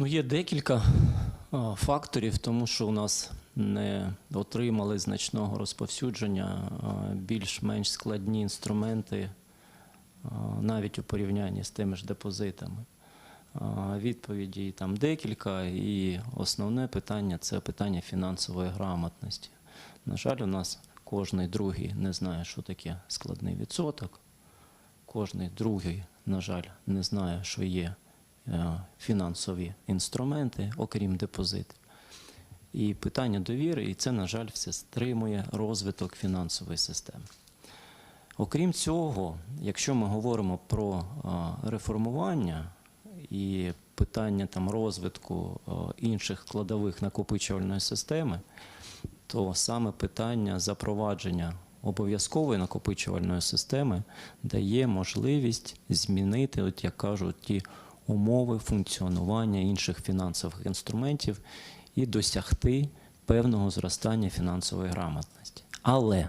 Ну, є декілька факторів, тому що у нас не отримали значного розповсюдження більш-менш складні інструменти, навіть у порівнянні з тими ж депозитами. Відповіді там декілька, і основне питання це питання фінансової грамотності. На жаль, у нас кожний другий не знає, що таке складний відсоток. Кожний другий, на жаль, не знає, що є фінансові інструменти, окрім депозитів. І питання довіри, і це, на жаль, все стримує розвиток фінансової системи. Окрім цього, якщо ми говоримо про реформування і питання там, розвитку інших складових накопичувальної системи, то саме питання запровадження обов'язкової накопичувальної системи дає можливість змінити, от як кажуть, ті умови функціонування інших фінансових інструментів і досягти певного зростання фінансової грамотності. Але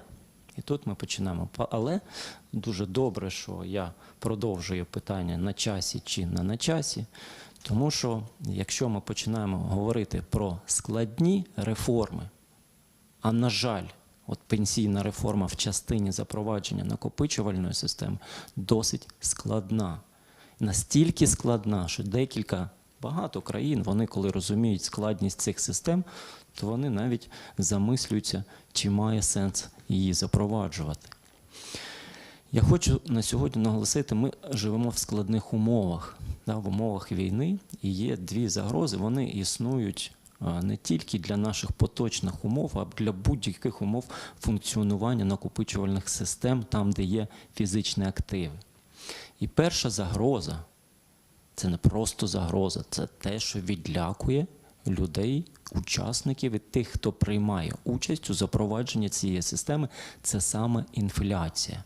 і тут ми починаємо. Але дуже добре, що я продовжую питання на часі чи не на часі, тому що якщо ми починаємо говорити про складні реформи, а на жаль, от пенсійна реформа в частині запровадження накопичувальної системи досить складна. Настільки складна, що декілька багато країн, вони коли розуміють складність цих систем, то вони навіть замислюються, чи має сенс її запроваджувати. Я хочу на сьогодні наголосити, ми живемо в складних умовах, да, в умовах війни, і є дві загрози. Вони існують не тільки для наших поточних умов, а для будь-яких умов функціонування накопичувальних систем, там, де є фізичні активи. І перша загроза це не просто загроза, це те, що відлякує людей, учасників і тих, хто приймає участь у запровадженні цієї системи, це саме інфляція.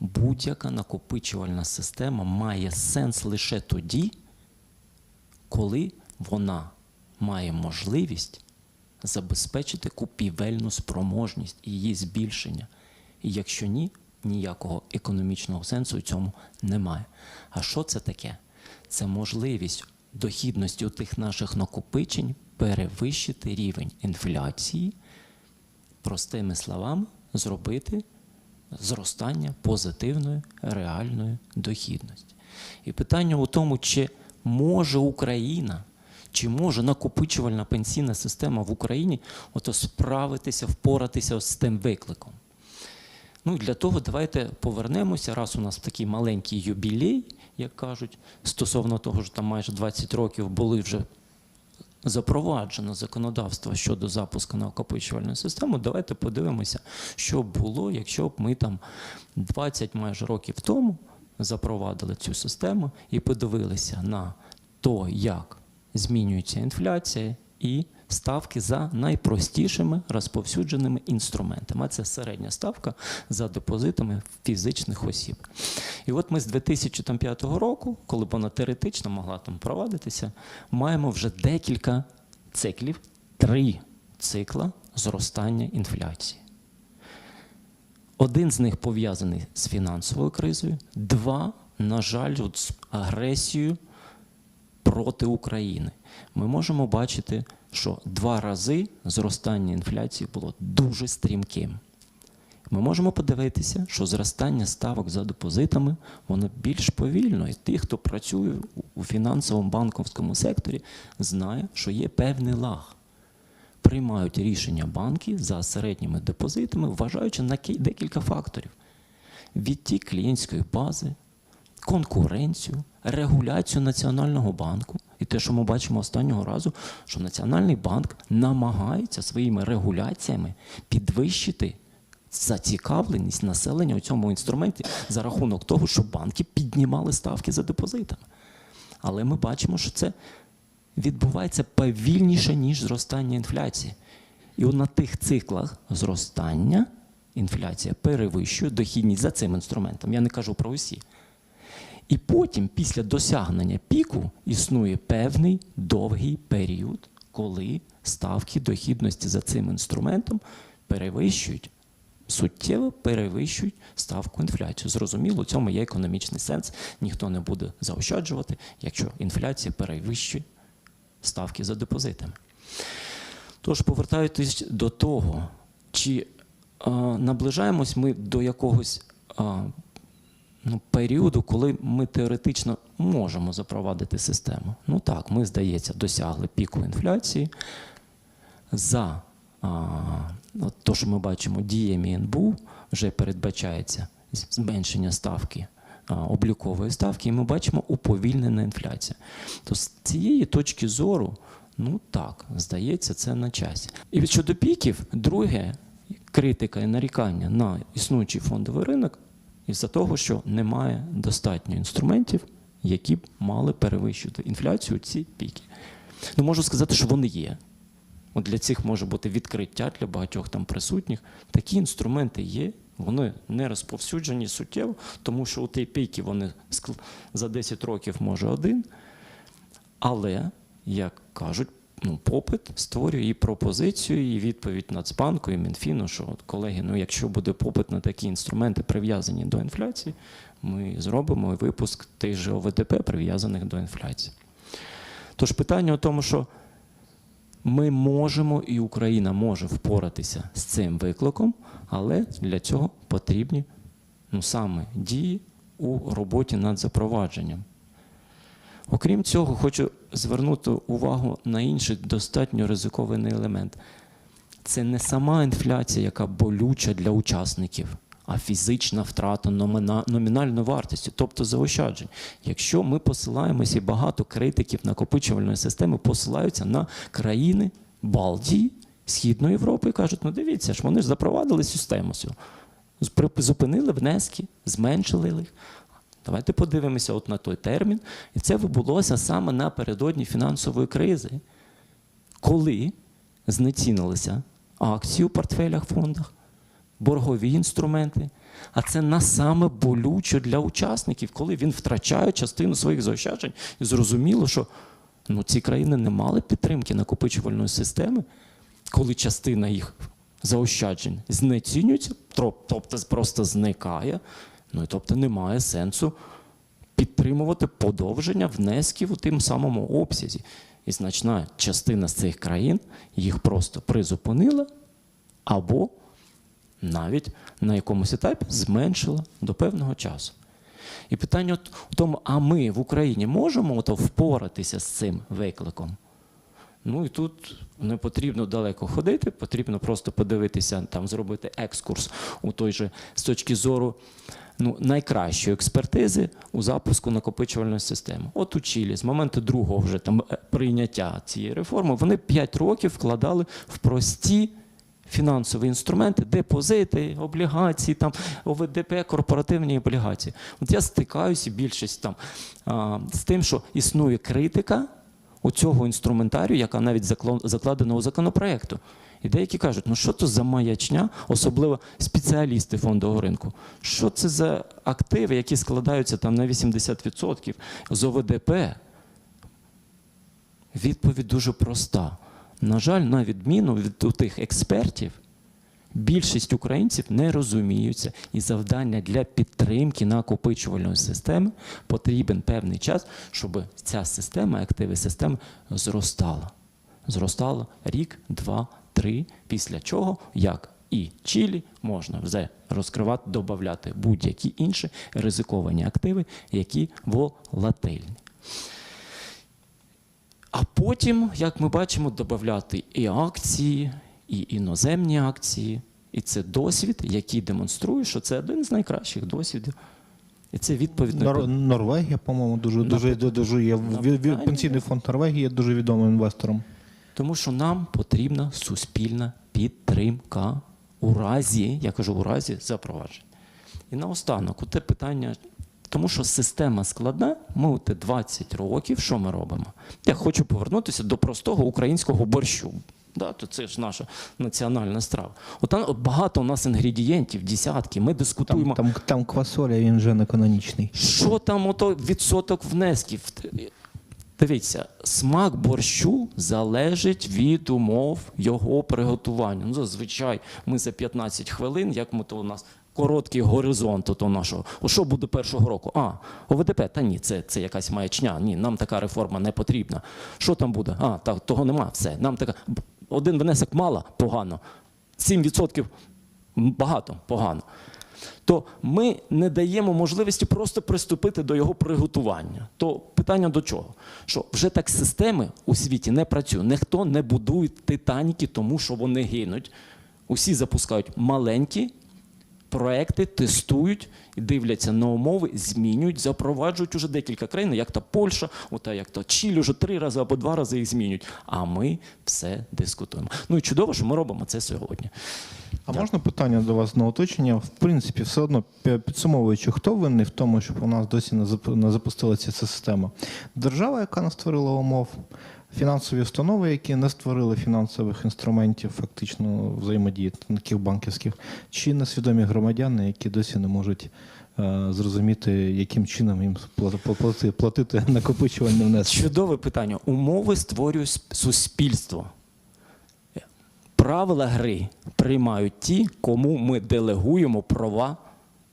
Будь-яка накопичувальна система має сенс лише тоді, коли вона має можливість забезпечити купівельну спроможність і її збільшення. І якщо ні, ніякого економічного сенсу в цьому немає. А що це таке? Це можливість дохідності у тих наших накопичень перевищити рівень інфляції, простими словами, зробити зростання позитивної реальної дохідності. І питання у тому, чи може Україна, чи може накопичувальна пенсійна система в Україні ото справитися, впоратися з тим викликом. Ну, для того давайте повернемося, раз у нас такий маленький юбілей, як кажуть, стосовно того, що там майже 20 років були вже запроваджено законодавство щодо запуску накопичувальної системи, давайте подивимося, що було, якщо б ми там 20 майже років тому запровадили цю систему і подивилися на то, як змінюється інфляція і ставки за найпростішими розповсюдженими інструментами. А це середня ставка за депозитами фізичних осіб. І от ми з 2005 року, коли вона теоретично могла там провадитися, маємо вже декілька циклів, три цикла зростання інфляції. Один з них пов'язаний з фінансовою кризою, два, на жаль, от з агресією проти України. Ми можемо бачити, що два рази зростання інфляції було дуже стрімким. Ми можемо подивитися, що зростання ставок за депозитами воно більш повільно. І ті, хто працює у фінансовому банковському секторі, знає, що є певний лаг. Приймають рішення банки за середніми депозитами, вважаючи на декілька факторів: відтік клієнтської бази, конкуренцію, регуляцію Національного банку. І те, що ми бачимо останнього разу, що Національний банк намагається своїми регуляціями підвищити зацікавленість населення у цьому інструменті за рахунок того, що банки піднімали ставки за депозитами. Але ми бачимо, що це відбувається повільніше, ніж зростання інфляції. І от на тих циклах зростання інфляція перевищує дохідність за цим інструментом. Я не кажу про усі. І потім, після досягнення піку, існує певний довгий період, коли ставки дохідності за цим інструментом перевищують, суттєво перевищують ставку інфляції. Зрозуміло, у цьому є економічний сенс. Ніхто не буде заощаджувати, якщо інфляція перевищує ставки за депозитами. Тож, повертаючись до того, чи а, наближаємось ми до якогось ну, періоду, коли ми теоретично можемо запровадити систему. Ну так, ми, здається, досягли піку інфляції. За а, от то, що ми бачимо, діями НБУ вже передбачається зменшення ставки. Облікової ставки, і ми бачимо уповільнена інфляція. То з цієї точки зору, ну так, здається, це на часі. І щодо піків, друге критика і нарікання на існуючий фондовий ринок із-за того, що немає достатньо інструментів, які б мали перевищити інфляцію ці піки. Ну, можу сказати, що вони є. От для цих може бути відкриття для багатьох там присутніх. Такі інструменти є, вони не розповсюджені суттєво, тому що у тій піки вони за 10 років може один. Але, як кажуть, ну, попит створює і пропозицію, і відповідь Нацбанку, і Мінфіну, що от, колеги, ну якщо буде попит на такі інструменти, прив'язані до інфляції, ми зробимо випуск тих же ОВДП, прив'язаних до інфляції. Тож питання у тому, що ми можемо і Україна може впоратися з цим викликом, але для цього потрібні ну, саме дії у роботі над запровадженням. Окрім цього, хочу звернути увагу на інший достатньо ризикований елемент. Це не сама інфляція, яка болюча для учасників, а фізична втрата номіна- номінальної вартості, тобто заощаджень. Якщо ми посилаємося, і багато критиків накопичувальної системи посилаються на країни Балтії, Східної Європи і кажуть, ну дивіться ж, вони ж запровадили систему. Зупинили внески, зменшили їх. Давайте подивимося от на той термін. І це відбулося саме напередодні фінансової кризи, коли знецінилися акції у портфелях фондах, боргові інструменти. А це на саме болюче для учасників, коли він втрачає частину своїх заощаджень. І зрозуміло, що ну, ці країни не мали підтримки накопичувальної системи, коли частина їх заощаджень знецінюється, тобто просто зникає. Ну і тобто немає сенсу підтримувати подовження внесків у тим самому обсязі. І значна частина з цих країн їх просто призупинила або навіть на якомусь етапі зменшила до певного часу. І питання у тому, а ми в Україні можемо ото впоратися з цим викликом? Ну і тут не потрібно далеко ходити, потрібно просто подивитися, там зробити екскурс у той же з точки зору ну, найкращої експертизи у запуску накопичувальної системи. От у Чилі, з моменту другого вже там е, прийняття цієї реформи, вони 5 років вкладали в прості. Фінансові інструменти, депозити, облігації, там ОВДП, корпоративні облігації. От я стикаюся більшість там а, з тим, що існує критика цього інструментарію, яка навіть закладена у законопроекту. І деякі кажуть, ну що це за маячня, особливо спеціалісти фондового ринку. Що це за активи, які складаються там на 80% з ОВДП? Відповідь дуже проста. На жаль, на відміну від тих експертів, більшість українців не розуміються, і завдання для підтримки накопичувальної системи потрібен певний час, щоб ця система, активи системи зростала. Зростала рік, два, три, після чого, як і Чилі, можна вже розкривати, додати будь-які інші ризиковані активи, які волатильні. А потім, як ми бачимо, додати і акції, і іноземні акції. І це досвід, який демонструє, що це один з найкращих досвідів. І це відповідь Нор- Норвегія, по-моєму, дуже, дуже, дуже є. Пенсійний фонд Норвегії є дуже відомим інвестором. Тому що нам потрібна суспільна підтримка у разі, я кажу, у разі запровадження. І наостанок, у те питання, тому що система складна, ми у те 20 років, що ми робимо? Я хочу повернутися до простого українського борщу. Да, то це ж наша національна страва. От там багато у нас інгредієнтів, десятки. Ми дискутуємо. Там, там, там квасоля, він вже не канонічний. Що там ото відсоток внесків? Дивіться, смак борщу залежить від умов його приготування. Ну, зазвичай ми за 15 хвилин, як ми то у нас короткий горизонт то нашого. О, що буде першого року? А, ОВДП, та ні, це, це якась маячня. Ні, нам така реформа не потрібна. Що там буде? А, так, того нема, все. Нам така один внесок мало, погано. 7% багато, погано. То ми не даємо можливості просто приступити до його приготування. То питання до чого? Що вже так системи у світі не працюють. Ніхто не будує титаніки, тому що вони гинуть. Усі запускають маленькі проекти, тестують, і дивляться на умови, змінюють, запроваджують уже декілька країн, як та Польща, ота як то Чилі, вже три рази або два рази їх змінюють. А ми все дискутуємо. Ну і чудово, що ми робимо це сьогодні. А можна питання до вас на уточнення? В принципі, все одно підсумовуючи, хто винний в тому, щоб у нас досі не не запустилася ця система? Держава, яка не створила умов, фінансові установи, які не створили фінансових інструментів, фактично взаємодії таких банківських, чи несвідомі громадяни, які досі не можуть е, зрозуміти, яким чином їм плати- плати- платити накопичувальні внески? Чудове питання. Умови створює суспільство. Правила гри приймають ті, кому ми делегуємо права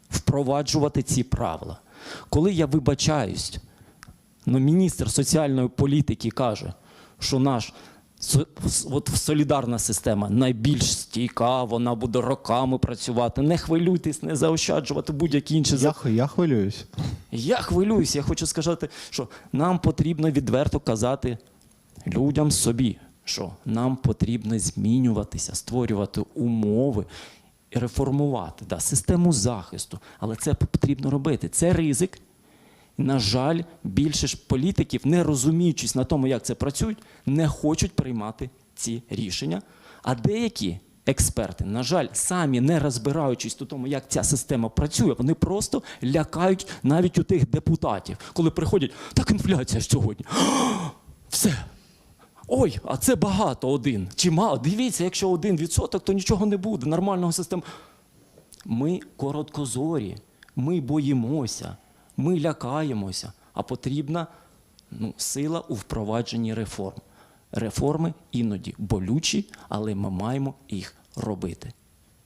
впроваджувати ці правила. Коли я вибачаюсь, ну, міністр соціальної політики каже, що наш от солідарна система найбільш стійка, вона буде роками працювати. Не хвилюйтесь, не заощаджувати будь-які інші Я, я хвилююсь. я хвилююсь, я хочу сказати, що нам потрібно відверто казати людям собі, що нам потрібно змінюватися, створювати умови і реформувати да, систему захисту. Але це потрібно робити. Це ризик. На жаль, більше ж політиків, не розуміючись на тому, як це працює, не хочуть приймати ці рішення. А деякі експерти, на жаль, самі не розбираючись у тому, як ця система працює, вони просто лякають навіть у тих депутатів, коли приходять, так інфляція ж сьогодні. Все. Ой, а це багато один. Чи мало? Дивіться, якщо один відсоток, то нічого не буде. Нормального системи. Ми короткозорі, ми боїмося, ми лякаємося, а потрібна ну, сила у впровадженні реформ. Реформи іноді болючі, але ми маємо їх робити.